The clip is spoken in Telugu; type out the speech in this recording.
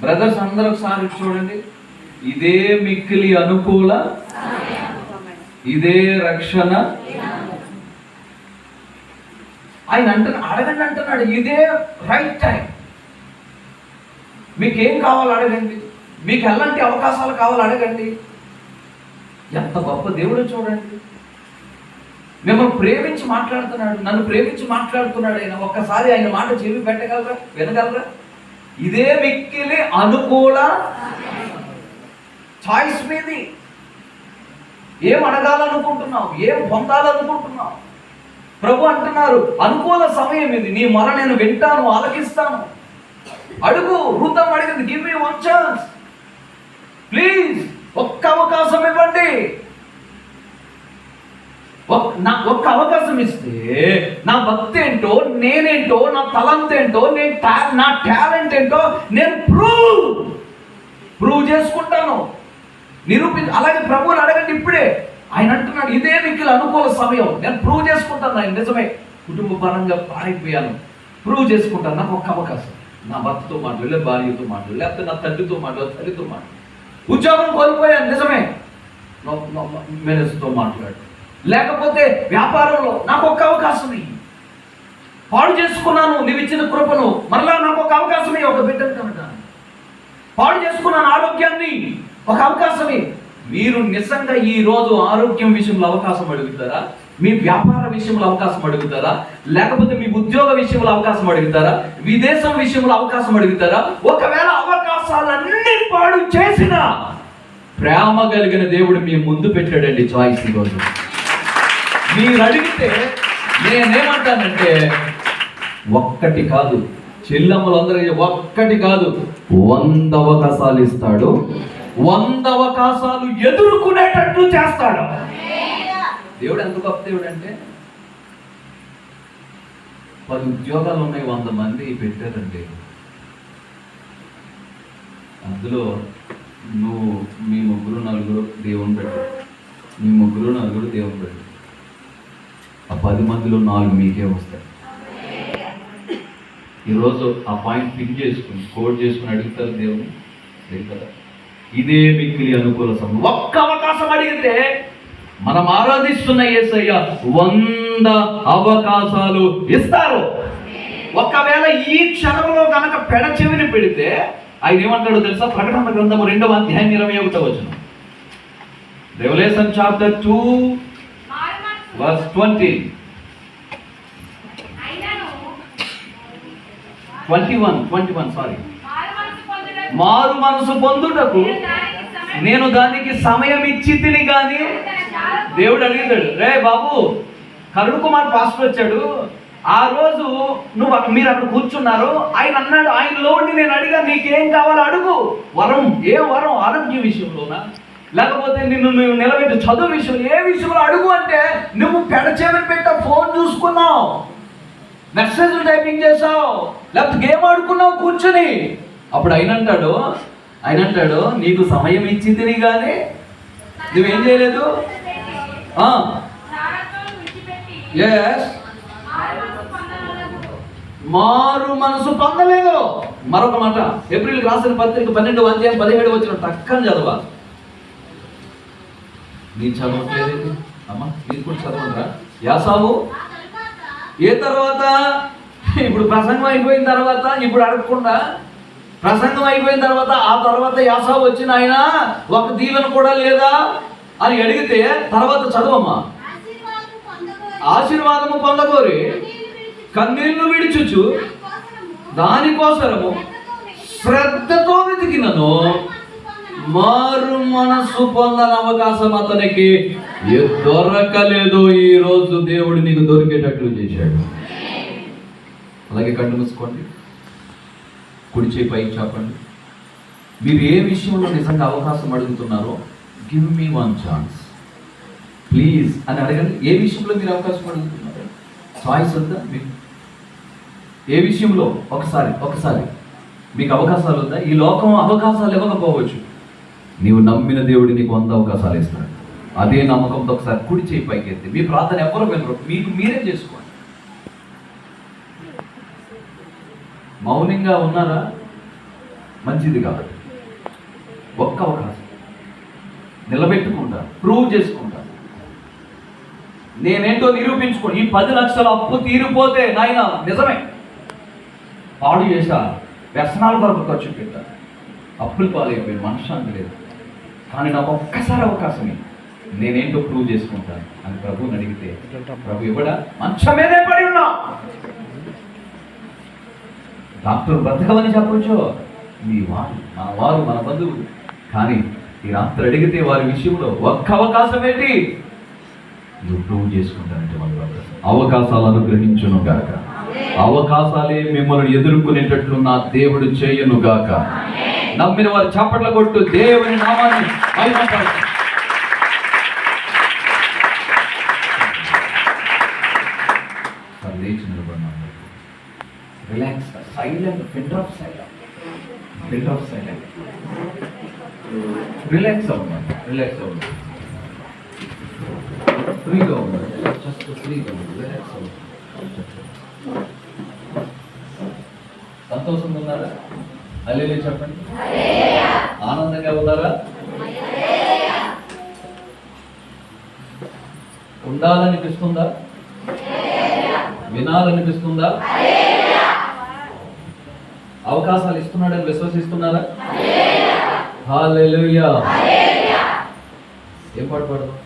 బ్రదర్స్ అందరూ ఒకసారి చూడండి. ఇదే మిక్కిలి అనుకూల ఇదే రక్షణ. ఆయన అంటున్నా అడగండి అంటున్నాడు ఇదే రైట్ టైం మీకేం కావాలో అడగండి. మీకు ఎలాంటి అవకాశాలు కావాలో అడగండి. ఎంత గొప్ప దేవుడు చూడండి. మిమ్మల్ని ప్రేమించి మాట్లాడుతున్నాడు నన్ను ప్రేమించి మాట్లాడుతున్నాడు ఆయన. ఒక్కసారి ఆయన మాట చెవి పెట్టగలరా? వినగలరా? ఇదే మిక్కిలి అనుకూల చాయిస్ మీది. ఏం అడగాలనుకుంటున్నావు? ఏం పొందాలనుకుంటున్నావు? ప్రభు అంటున్నారు అనుకూల సమయం ఇది. నీ మొర నేను వింటాను ఆలకిస్తాను. అడుగు వృద్ధం అడిగింది give me one chance please ఒక్క అవకాశం ఇవ్వండి. నా ఒక్క అవకాశం ఇస్తే నా భక్తి ఏంటో నేనేంటో నా తలంత ఏంటో నేను టా- నా టాలెంట్ ఏంటో నేను ప్రూవ్ ప్రూవ్ చేసుకుంటాను. నిరూపి అలాగే ప్రభువుని అడగండి ఇప్పుడే. ఆయన అంటున్నాడు ఇదే మిక్కిలి అనుకూల సమయం. నేను ప్రూవ్ చేసుకుంటాను ఆయన నిజమే. కుటుంబ పరంగా పాడైపోయాను. ప్రూవ్ చేసుకుంటాను. నాకు ఒక అవకాశం. నా భర్తతో మాట్లాడు భార్యతో మాట్లాడు లేకపోతే నా తల్లితో మాట్లాడు తల్లితో మాట్లాడు. ఉద్యోగం కోల్పోయాను నిజమే. మేనేజర్తో మాట్లాడు. లేకపోతే వ్యాపారంలో నాకు ఒక్క అవకాశం ఇయ్యి. పాడు చేసుకున్నాను నీవు ఇచ్చిన కృపను మరలా నాకు ఒక అవకాశం ఇయ్యి ఒక బిడ్డను కనుక. పాడు చేసుకున్నాను ఆరోగ్యాన్ని ఒక అవకాశమే మీరు నిజంగా ఈ రోజు ఆరోగ్యం విషయంలో అవకాశం అడుగుతారా? మీ వ్యాపార విషయంలో అవకాశం అడుగుతారా? లేకపోతే మీ ఉద్యోగ విషయంలో అవకాశం అడుగుతారా? విదేశం విషయంలో అవకాశం అడుగుతారా? ఒకవేళ అవకాశాలన్నీ పాడు చేసిన ప్రేమ కలిగిన దేవుడు మీ ముందు పెట్టాడండి చాయిస్ ఈరోజు మీరు అడిగితే నేనేమంటానంటే ఒక్కటి కాదు. చెల్లమ్మలందరికీ ఒక్కటి కాదు. వంద అవకాశాలు ఇస్తాడు. వంద అవకాశాలు ఎదుర్కొనేటట్లు చేస్తాడు. దేవుడు ఎంత గొప్ప దేవుడు అంటే పది ఉద్యోగాలు ఉన్నాయి వంద మంది పెట్టారండి. అందులో నువ్వు మీ ముగ్గురు నలుగురు దేవుని పెట్టు మీ ముగ్గురు నలుగురు దేవుని పెట్టు ఆ పది మందిలో నాలుగు మీకే వస్తాయి. ఈరోజు ఆ పాయింట్ పిక్ చేసుకుని కోడ్ చేసుకుని అడుగుతారు దేవుని లేదు కదా? ఇదే మిక్కిలి అనుకూల సమయం. ఒక్క అవకాశం అడిగితే మనం ఆరాధిస్తున్న యేసయ్య వంద అవకాశాలు ఇస్తారు. ఒకవేళ ఈ క్షణంలో కనుక పెడ చెవిని పెడితే ఆయన ఏమంటాడో తెలుసా? ప్రకటన గ్రంథము రెండవ అధ్యాయం ఇరవై ఒకటో వచ్చిన revolution chapter two verse twenty twenty one twenty one sorry మారు మనసు పొందుటకు నేను దానికి సమయం ఇచ్చి తిని కానీ దేవుడు అడిగాడు రే బాబు కరుణ్ కుమార్ పాస్టర్ వచ్చాడు. ఆ రోజు నువ్వు అక్కడ- మీరు అక్కడ కూర్చున్నారు. ఆయన అన్నాడు ఆయనలో ఉండి నేను అడిగా నీకేం కావాలో అడుగు. వరం ఏ వరం? ఆరోగ్య విషయంలోనా? లేకపోతే నిన్ను నువ్వు నిలబెట్టి చదువు విషయం ఏ విషయంలో అడుగు అంటే నువ్వు పెడచేమని పెట్ట ఫోన్ చూసుకున్నావు. మెసేజ్లు టైపింగ్ చేసావు లేకపోతే గేమ్ ఆడుకున్నావు కూర్చొని. అప్పుడు ఆయన అంటాడు ఆయన అంటాడు నీకు సమయం ఇచ్చింది నీ కానీ నువ్వేం చేయలేదు? ఎస్ మారు మనసు పొందలేదు. మరొక మాట ఏప్రిల్ రాసిన పత్రిక పన్నెండు అధ్యాయం పదిహేడు వచ్చిన టక్కని చదవ నేను చదవట్లేదు అమ్మా మీరు కూడా చదవండిరా. యాసావు? ఏ తర్వాత? ఇప్పుడు ప్రసంగం అయిపోయిన తర్వాత ఇప్పుడు అడగకుండా. ప్రసంగం అయిపోయిన తర్వాత ఆ తర్వాత యాసావు వచ్చిన ఆయన ఒక దీవెన కూడా లేదా? అని అడిగితే తర్వాత చదవమ్మా. ఆశీర్వాదము పొందగోరి కన్నీళ్ళు విడిచుచు దానికోసరము శ్రద్ధతో వెతికినను. మారు మనస్సు పొందని అవకాశం అతనికి. ఎ- దొరకలేదు ఈ రోజు దేవుడు నీకు దొరికేటట్లు చేశాడు. అలాగే కళ్ళు మూసుకోండి. కుడి చేయి పైకి చెప్పండి మీరు ఏ విషయంలో నిజంగా అవకాశం అడుగుతున్నారో give me one chance please అని అడగండి. ఏ విషయంలో మీరు అవకాశం అడుగుతున్నారు. చాయిస్ ఉందా మీకు? ఏ విషయంలో? ఒకసారి ఒకసారి. మీకు అవకాశాలు ఉందా? ఈ లోకం అవకాశాలు ఇవ్వకపోవచ్చు. నీవు నమ్మిన దేవుడు నీకు వంద అవకాశాలు ఇస్తాడు. అదే నమ్మకంతో ఒకసారి కుడి చేయి పైకి ఎత్తి మీ ప్రార్థన ఎవరు వినరు. మీకు మీరే చేసుకోండి మౌనంగా ఉన్నారా? మంచిది కాబట్టి ఒక్క అవకాశం. నిలబెట్టుకుంటా. ప్రూవ్ చేసుకుంటా. నేనేంటో నిరూపించుకో ఈ పది లక్షల అప్పు తీరిపోతే నాయన నిజమే. పాడు చేశా. వ్యసనాల కొరకు ఖర్చు పెట్టా. అప్పులు పాలైపోయి మనశ్శాంతి లేదు. కానీ నాకు ఒక్కసారి అవకాశం నేనేంటో ప్రూవ్ చేసుకుంటాను. అని ప్రభువుని అడిగితే ప్రభు ఇవ్వడా? మంచం మీదే పడి ఉన్నా. డాక్టర్ బ్రతకమని చెప్పొచ్చు. మీ వారు మన వారు మన బంధువులు. కానీ ఈ రాత్రి అడిగితే వారి విషయంలో ఒక్క అవకాశం ఏంటి? నువ్వు ప్రూవ్ చేసుకుంటానంటే వాళ్ళు అవకాశాలు అనుగ్రహించును గాక. అవకాశాలే మిమ్మల్ని ఎదుర్కొనేటట్లు నా దేవుడు చేయను గాక నమ్మిన వారు చప్పట్ల కొట్టు దేవుని నామాన్ని relax silent filter off silent filter off silent relax అవ్వండి రిలాక్స్ అవ్వండి. ఫ్రీగా ఉండండి. జస్ట్ ఫ్రీగా ఉండండి. రిలాక్స్ అవ్వండి. సంతోషంగా ఉన్నారా? అల్లెలే చెప్పండి. ఆనందంగా ఉన్నారా? ఉండాలనిపిస్తుందా? వినాలనిపిస్తుందా? అవకాశాలు ఇస్తున్నాడని విశ్వసిస్తున్నారా? ఏం పాట పాడదాం?